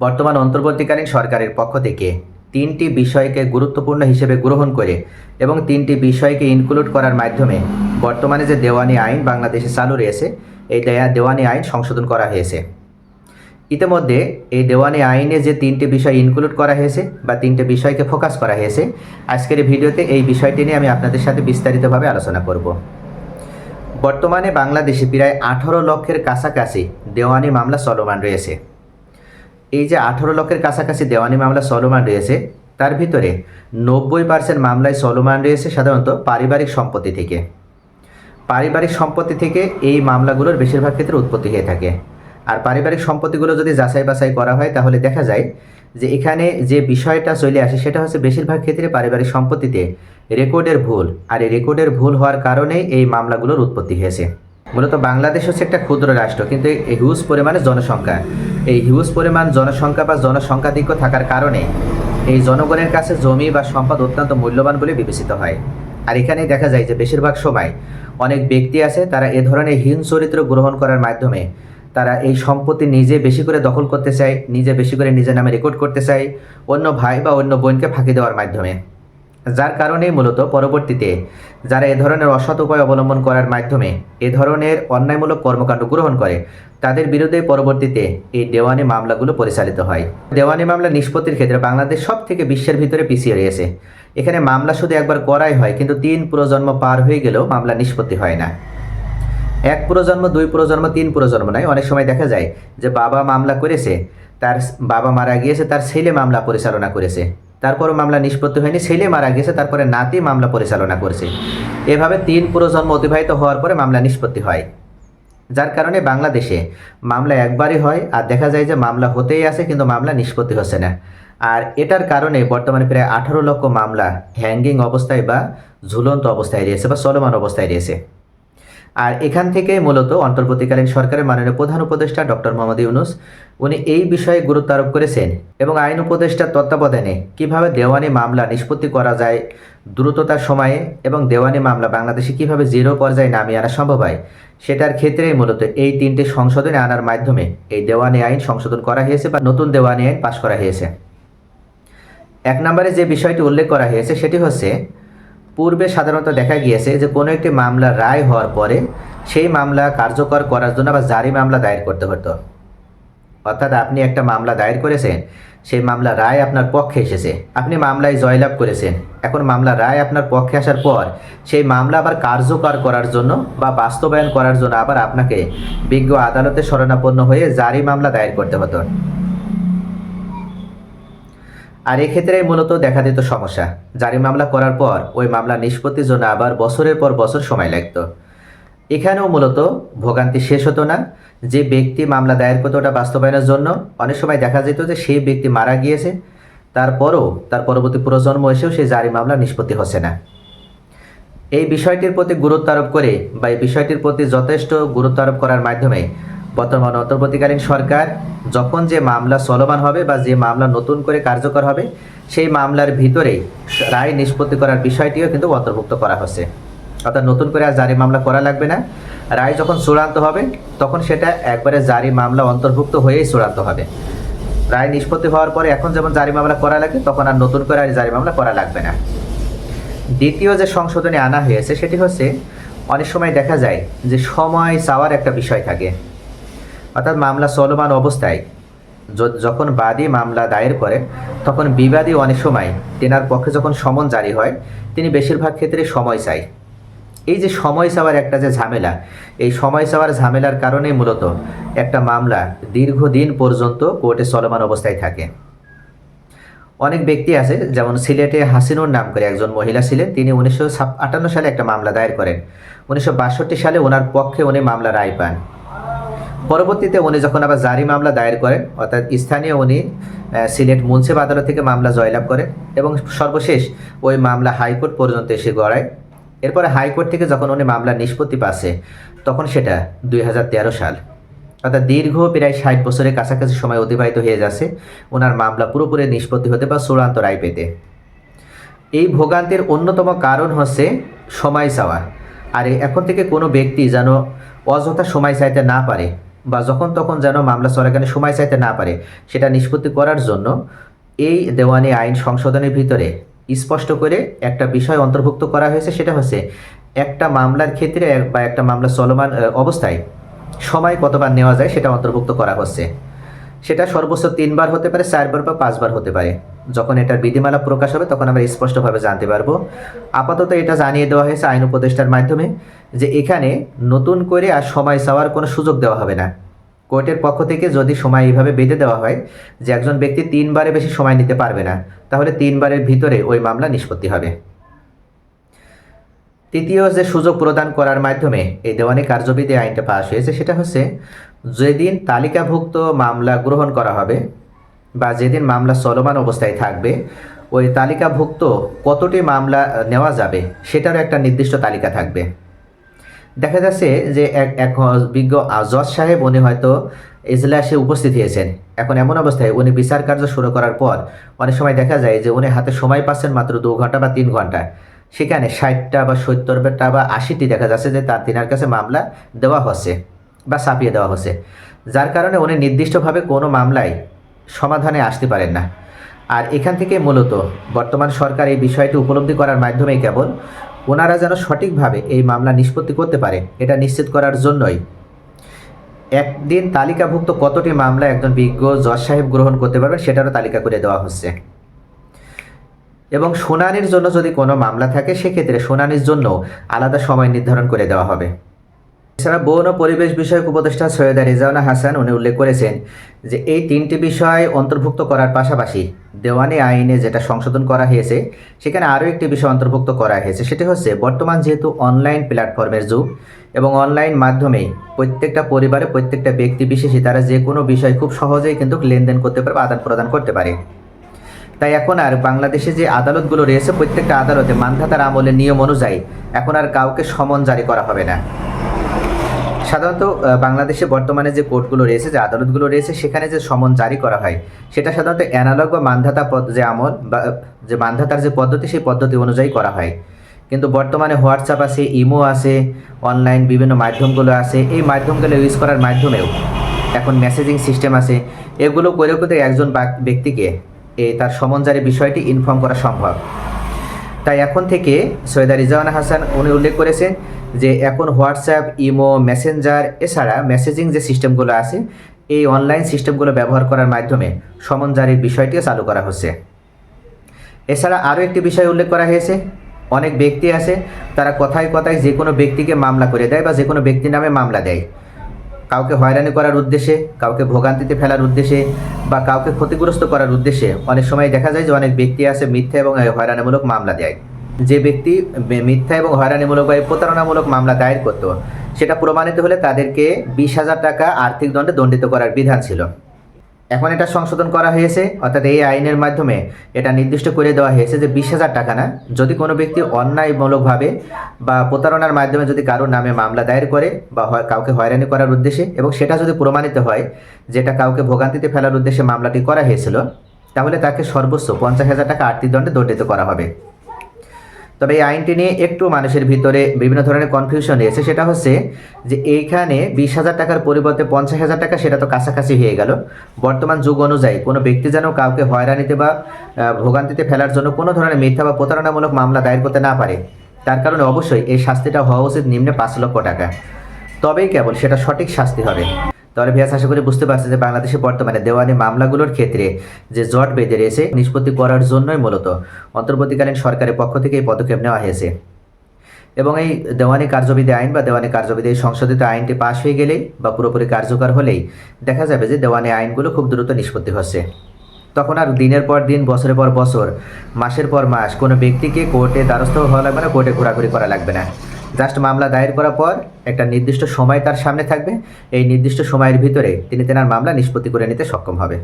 বর্তমান অন্তর্বর্তীকালীন সরকারের পক্ষ থেকে তিনটি বিষয়কে গুরুত্বপূর্ণ হিসেবে গ্রহণ করে এবং তিনটি বিষয়কে ইনক্লুড করার মাধ্যমে বর্তমানে যে দেওয়ানি আইন বাংলাদেশে চালু রয়েছে, এই দেয়া- দেওয়ানি আইন সংশোধন করা হয়েছে। ইতিমধ্যে এই দেওয়ানি আইনে যে তিনটি বিষয় ইনক্লুড করা হয়েছে বা তিনটে বিষয়কে ফোকাস করা হয়েছে, আজকের ভিডিওতে এই বিষয়টি নিয়ে আমি আপনাদের সাথে বিস্তারিতভাবে আলোচনা করব। বর্তমানে বাংলাদেশে প্রায় আঠারো লক্ষের কাছাকাছি দেওয়ানি মামলা চলমান রয়েছে। এই যে আঠারো লক্ষের কাছাকাছি দেওয়ানি মামলা চলমান রয়েছে, তার ভিতরে নব্বই পার্সেন্ট মামলায় চলমান রয়েছে সাধারণত পারিবারিক সম্পত্তি থেকে। পারিবারিক সম্পত্তি থেকে এই মামলাগুলোর বেশিরভাগ ক্ষেত্রে উৎপত্তি হয়ে থাকে। আর পারিবারিক সম্পত্তিগুলো যদি যাচাই বাছাই করা হয়, তাহলে দেখা যায় যে এখানে যে বিষয়টা চলে আসে, সেটা হচ্ছে বেশিরভাগ ক্ষেত্রে পারিবারিক সম্পত্তিতে রেকর্ডের ভুল। আর এই রেকর্ডের ভুল হওয়ার কারণেই এই মামলাগুলোর উৎপত্তি হয়েছে। মূলত বাংলাদেশ হচ্ছে একটা ক্ষুদ্র রাষ্ট্র, কিন্তু এই হিউজ পরিমাণে জনসংখ্যা। এই হিউজ পরিমাণ জনসংখ্যা বা জনসংখ্যাধিক্য থাকার কারণে এই জনগণের কাছে জমি বা সম্পদ অত্যন্ত মূল্যবান বলে বিবেচিত হয়। আর এখানে দেখা যায় যে বেশিরভাগ সময় অনেক ব্যক্তি আছে, তারা এ ধরনের হীন চরিত্র গ্রহণ করার মাধ্যমে তারা এই সম্পত্তি নিজে বেশি করে দখল করতে চায়, নিজে বেশি করে নিজের নামে রেকর্ড করতে চায়, অন্য ভাই বা অন্য বোনকে ফাঁকি দেওয়ার মাধ্যমে। যার কারণেই মূলত পরবর্তীতে যারা এ ধরনের অসৎ উপায় অবলম্বন করার মাধ্যমে এ ধরনের অন্যায়মূলক কর্মকাণ্ড গ্রহণ করে, তাদের বিরুদ্ধে পরবর্তীতে এই দেওয়ানি মামলাগুলো পরিচালিত হয়। দেওয়ানি মামলা নিষ্পত্তির ক্ষেত্রে বাংলাদেশ সব থেকে বিশ্বের ভিতরে পিছিয়ে রয়েছে। এখানে মামলা শুধু একবার করাই হয়, কিন্তু তিন প্রজন্ম পার হয়ে গেলেও মামলা নিষ্পত্তি হয় না। এক প্রজন্ম, দুই প্রজন্ম, তিন প্রজন্ম নয়। অনেক সময় দেখা যায় যে বাবা মামলা করেছে, তার বাবা মারা গিয়েছে, তার ছেলে মামলা পরিচালনা করেছে। তারপরও মামলা নিষ্পত্তি হয়নি, ছেলে মারা গেছে, তারপরে নাতি মামলা পরিচালনা করেছে। এভাবে তিন প্রজন্ম অতিবাহিত হওয়ার পরে মামলা নিষ্পত্তি হয়। যার কারণে বাংলাদেশে মামলা একবারই হয়, আর দেখা যায় যে মামলা হতেই আছে কিন্তু মামলা নিষ্পত্তি হচ্ছে না। আর এটার কারণে বর্তমানে প্রায় আঠারো লক্ষ মামলা হ্যাঙ্গিং অবস্থায় বা ঝুলন্ত অবস্থায় রয়েছে বা চলমান অবস্থায় রয়েছে। আর এখান থেকে মূলত অন্তর্বর্তীকালীন সরকারের মাননীয় প্রধান উপদেষ্টা ডক্টর মোহাম্মদ ইউনুস, উনি এই বিষয়ে গুরুত্ব আরোপ করেছেন এবং আইন উপদেষ্টার তত্ত্বাবধানে কীভাবে দেওয়ানি মামলা নিষ্পত্তি করা যায় দ্রুততার সময়ে এবং দেওয়ানি মামলা বাংলাদেশে কীভাবে জিরো পর্যায়ে নামিয়ে আনা সম্ভব হয়, সেটার ক্ষেত্রেই মূলত এই তিনটি সংশোধনে আনার মাধ্যমে এই দেওয়ানি আইন সংশোধন করা হয়েছে বা নতুন দেওয়ানি আইন পাশ করা হয়েছে। এক নম্বরে যে বিষয়টি উল্লেখ করা হয়েছে সেটি হচ্ছে পূর্বে সাধারণত দেখা গিয়েছে যে কোনো একটি মামলা রায় হওয়ার পরে সেই মামলা কার্যকর করার জন্য আবার জারি মামলা দায়ের করতে হতো। অর্থাৎ আপনি একটা মামলা দায়ের করেছেন, সেই মামলা রায় আপনার পক্ষে এসেছে। আপনি মামলায় জয়লাভ করেছেন। এখন মামলা রায় আপনার পক্ষে আসার পর সেই মামলা আবার কার্যকর করার জন্য বা বাস্তবায়ন করার জন্য আবার আপনাকে বিজ্ঞ আদালতে শরণাপন্ন হয়ে জারি মামলা দায়ের করতে হতো। আর এক্ষেত্রে মূলত দেখা দিত সমস্যা। জারি মামলা করার পর ওই মামলা নিষ্পত্তির জন্য আবার বছরের পর বছর সময় লাগতো। এখানেও মূলত ভোগান্তি শেষ হতো না। যে ব্যক্তি মামলা দায়ের করতো ওটা বাস্তবায়নের জন্য অনেক সময় দেখা যেত যে সেই ব্যক্তি মারা গিয়েছে। তারপরও তার পরবর্তী প্রজন্ম এসেও সেই জারি মামলা নিষ্পত্তি হচ্ছে না। এই বিষয়টির প্রতি গুরুত্ব আরোপ করে বা এই বিষয়টির প্রতি যথেষ্ট গুরুত্ব আরোপ করার মাধ্যমে বর্তমান অন্তর্বর্তীকালীন সরকার যখন যে মামলা চলমান হবে বা যে মামলা নতুন করে কার্যকর হবে, সেই মামলার ভিতরে রায় নিষ্পত্তি করার বিষয়টিও কিন্তু অন্তর্ভুক্ত করা হচ্ছে। অর্থাৎ নতুন করে আর জারি মামলা করা লাগবে না। রায় যখন চূড়ান্ত হবে, তখন সেটা একবারে জারি মামলা অন্তর্ভুক্ত হয়েই চূড়ান্ত হবে। রায় নিষ্পত্তি হওয়ার পরে এখন যেমন জারি মামলা করা লাগে, তখন আর নতুন করে আর জারি মামলা করা লাগবে না। দ্বিতীয় যে সংশোধনী আনা হয়েছে, সেটি হচ্ছে অনেক সময় দেখা যায় যে সময় চাওয়ার একটা বিষয় থাকে। অর্থাৎ মামলা চলমান অবস্থায়। যখন বাদী মামলা দায়ের করে, তখন বিবাদী অনেক সময় তেনার পক্ষে যখন সমন জারি হয়, তিনি বেশিরভাগ ক্ষেত্রে সময় চায়। এই যে সময় চাওয়ার একটা যে ঝামেলা, এই সময় চাওয়ার ঝামেলার কারণেই মূলত একটা মামলা দীর্ঘদিন পর্যন্ত কোর্টে চলমান অবস্থায় থাকে। অনেক ব্যক্তি আছে, যেমন সিলেটে হাসিনুর নাম করে একজন মহিলা ছিলেন, তিনি উনিশশো আটান্ন সালে একটা মামলা দায়ের করেন। উনিশশো বাষট্টি সালে ওনার পক্ষে উনি মামলা রায় পান। পরবর্তীতে উনি যখন আবার জারি মামলা দায়ের করেন, অর্থাৎ স্থানীয় উনি সিলেট মুন্সিফ আদালত থেকে মামলা জয়লাভ করেন এবং সর্বশেষ ওই মামলা হাইকোর্ট পর্যন্ত এসে গড়ায়। এরপরে হাইকোর্ট থেকে যখন উনি মামলা নিষ্পত্তি পাচ্ছে, তখন সেটা দুই হাজার তেরো সাল। অর্থাৎ দীর্ঘ প্রায় ষাট বছরের কাছাকাছি সময় অতিবাহিত হয়ে যাচ্ছে ওনার মামলা পুরোপুরি নিষ্পত্তি হতে বা চূড়ান্ত রায় পেতে। এই ভোগান্তির অন্যতম কারণ হচ্ছে সময় চাওয়া। আর এখন থেকে কোনো ব্যক্তি যেন অযথা সময় চাইতে না পারে বা যখন তখন যেন মামলা চলাকালীন সময় চাইতে না পারে, সেটা নিষ্পত্তি করার জন্য এই দেওয়ানি আইন সংশোধনের ভিতরে স্পষ্ট করে একটা বিষয় অন্তর্ভুক্ত করা হয়েছে, সেটা হচ্ছে একটা মামলার ক্ষেত্রে বা একটা মামলা চলমান অবস্থায় সময় কতবার নেওয়া যায় সেটা অন্তর্ভুক্ত করা হচ্ছে। সেটা সর্বোচ্চ তিনবার হতে পারে, চারবার বা পাঁচবার হতে পারে। যখন এটার বিধিমালা প্রকাশ হবে, তখন আমরা স্পষ্টভাবে জানতে পারব। আপাতত এটা জানিয়ে দেওয়া হয়েছে আইন উপদেষ্টার মাধ্যমে যে এখানে নতুন করে আর সময় চাওয়ার কোনো সুযোগ দেওয়া হবে না। কোর্টের পক্ষ থেকে যদি সময় এইভাবে বেঁধে দেওয়া হয় যে একজন ব্যক্তি তিনবারে বেশি সময় নিতে পারবে না, তাহলে তিনবারের ভিতরে ওই মামলা নিষ্পত্তি হবে। তৃতীয় যে সুযোগ প্রদান করার মাধ্যমে এই দেওয়ানি কার্যবিধি আইনটা পাশ হয়েছে, সেটা হচ্ছে যেদিন তালিকাভুক্ত মামলা গ্রহণ করা হবে বা যেদিন মামলা চলমান অবস্থায় থাকবে, ওই তালিকাভুক্ত কতটি মামলা নেওয়া যাবে, সেটারও একটা নির্দিষ্ট তালিকা থাকবে। দেখা যাচ্ছে যে এক এক বিজ্ঞ জজ সাহেব, উনি হয়তো এজলাসে উপস্থিত হয়েছেন। এখন এমন অবস্থায় উনি বিচার কার্য শুরু করার পর অনেক সময় দেখা যায় যে উনি হাতে সময় পাচ্ছেন মাত্র দু ঘণ্টা বা তিন ঘণ্টা। সেখানে ষাটটা বা সত্তরটা বা আশিটি দেখা যাচ্ছে যে তার তিনার কাছে মামলা দেওয়া হচ্ছে বা ছাপিয়ে দেওয়া হচ্ছে। যার কারণে উনি নির্দিষ্টভাবে কোনো মামলায় সমাধানে আসতে পারেন না। আর এখান থেকে মূলত বর্তমান সরকার এই বিষয়টি উপলব্ধি করার মাধ্যমেই কেবল ওনারা যেন সঠিকভাবে এই মামলা নিষ্পত্তি করতে পারে এটা নিশ্চিত করার জন্যই। একদিন তালিকাভুক্ত কতটি মামলা একজন বিজ্ঞ জজ সাহেব গ্রহণ করতে পারবেন সেটারও তালিকা করে দেওয়া হচ্ছে। এবং শুনানির জন্য যদি কোনো মামলা থাকে, সেক্ষেত্রে শুনানির জন্য আলাদা সময় নির্ধারণ করে দেওয়া হবে। এছাড়া বন ও পরিবেশ বিষয়ক উপদেষ্টা সৈয়দা রেজাউনা হাসান উনি উল্লেখ করেছেন যে এই তিনটি বিষয় অন্তর্ভুক্ত করার পাশাপাশি দেওয়ানি আইনে যেটা সংশোধন করা হয়েছে, সেখানে আরও একটি বিষয় অন্তর্ভুক্ত করা হয়েছে, সেটি হচ্ছে বর্তমান যেহেতু অনলাইন প্ল্যাটফর্মের যুগ এবং অনলাইন মাধ্যমে প্রত্যেকটা পরিবারে প্রত্যেকটা ব্যক্তি বিশেষে তারা যে কোনো বিষয় খুব সহজেই কিন্তু লেনদেন করতে পারে বা আদান প্রদান করতে পারে। তাই এখন আর বাংলাদেশে যে আদালতগুলো রয়েছে, প্রত্যেকটা আদালতে মানধাতার আমলের নিয়ম অনুযায়ী এখন আর কাউকে সমন জারি করা হবে না। সাধারণত বাংলাদেশে বর্তমানে যে কোর্টগুলো রয়েছে, যে আদালতগুলো রয়েছে, সেখানে যে সমন জারি করা হয়, সেটা সাধারণত অ্যানালগ বা মানধাতা যে আমল বা, যে মানধাতার যে পদ্ধতি, সেই পদ্ধতি অনুযায়ী করা হয়। কিন্তু বর্তমানে হোয়াটসঅ্যাপ আছে, ইমো আছে, অনলাইন বিভিন্ন মাধ্যমগুলো আছে, এই মাধ্যমগুলো ইউজ করার মাধ্যমেও এখন মেসেজিং সিস্টেম আছে। এগুলো করে করে একজন ব্যক্তিকে এই তার সমন জারি বিষয়টি ইনফর্ম করা সম্ভব। তাই এখন থেকে সৈয়দা রিজাওয়ানা হাসান, উনি উল্লেখ করেছেন যে এখন হোয়াটসঅ্যাপ, ইমো, মেসেঞ্জার এছাড়া মেসেজিং যে সিস্টেমগুলো আছে, এই অনলাইন সিস্টেমগুলো ব্যবহার করার মাধ্যমে সমন জারির বিষয়টিও চালু করা হচ্ছে। এছাড়া আরও একটি বিষয় উল্লেখ করা হয়েছে, অনেক ব্যক্তি আছে, তারা কথায় কথায় যে কোনো ব্যক্তিকে মামলা করে দেয় বা যে কোনো ব্যক্তির নামে মামলা দেয়। কাউকে হয়রানি করার উদ্দেশ্যে, কাউকে ভোগান্তিতে ফেলার উদ্দেশ্যে বা কাউকে ক্ষতিগ্রস্ত করার উদ্দেশ্যে অনেক সময় দেখা যায় যে অনেক ব্যক্তি আছে মিথ্যা এবং হয়রানিমূলক মামলা দেয়। যে ব্যক্তি মিথ্যা এবং হয়রানিমূলক বা প্রতারণামূলক মামলা দায়ের করত, সেটা প্রমাণিত হলে তাদেরকে বিশ হাজার টাকা আর্থিক দণ্ডে দণ্ডিত করার বিধান ছিল। এখন এটা সংশোধন করা হয়েছে, অর্থাৎ এই আইনের মাধ্যমে এটা নির্দিষ্ট করে দেওয়া হয়েছে যে বিশ হাজার টাকা না, যদি কোনো ব্যক্তি অন্যায়মূলকভাবে বা প্রতারণার মাধ্যমে যদি কারোর নামে মামলা দায়ের করে বা কাউকে হয়রানি করার উদ্দেশ্যে এবং সেটা যদি প্রমাণিত হয়, যেটা কাউকে ভোগান্তিতে ফেলার উদ্দেশ্যে মামলাটি করা হয়েছিল, তাহলে তাকে সর্বোচ্চ পঞ্চাশ হাজার টাকা আর্থিক দণ্ডে দণ্ডিত করা হবে। তবে এই আইনটি নিয়ে একটু মানুষের ভিতরে বিভিন্ন ধরনের কনফিউশন রয়েছে। সেটা হচ্ছে যে এইখানে বিশ হাজার টাকার পরিবর্তে পঞ্চাশ হাজার টাকা, সেটা তো কাছাকাছি হয়ে গেল। বর্তমান যুগ অনুযায়ী কোনো ব্যক্তি যেন কাউকে হয়রানিতে বা ভোগান্তিতে ফেলার জন্য কোনো ধরনের মিথ্যা বা প্রতারণামূলক মামলা দায়ের করতে না পারে। তার কারণে অবশ্যই এই শাস্তিটা হওয়া উচিত নিম্নে পাঁচ লক্ষ টাকা। তবেই কেবল সেটা সঠিক শাস্তি হবে। তাহলে ভিয়াস আশা করি বুঝতে পারছে যে বাংলাদেশে বর্তমানে দেওয়ানি মামলাগুলোর ক্ষেত্রে যে জট বেঁধে রয়েছে, নিষ্পত্তি করার জন্যই মূলত অন্তর্বর্তীকালীন সরকারের পক্ষ থেকে এই পদক্ষেপ নেওয়া হয়েছে। এবং এই দেওয়ানি কার্যবিধি আইন বা দেওয়ানি কার্যবিধি সংশোধিত আইনটি পাশ হয়ে গেলেই বা পুরোপুরি কার্যকর হলেই দেখা যাবে যে দেওয়ানি আইনগুলো খুব দ্রুত নিষ্পত্তি হচ্ছে। তখন আর দিনের পর দিন, বছরের পর বছর, মাসের পর মাস কোনো ব্যক্তিকে কোর্টে দ্বারস্থ হওয়া লাগবে না, কোর্টে ঘোরাঘুরি করা লাগবে না। জাস্ট মামলা দায়ের করার পর একটা নির্দিষ্ট সময় তার সামনে থাকবে। এই নির্দিষ্ট সময়ের ভিতরে তিনি তেনার মামলা নিষ্পত্তি করে নিতে সক্ষম হবে।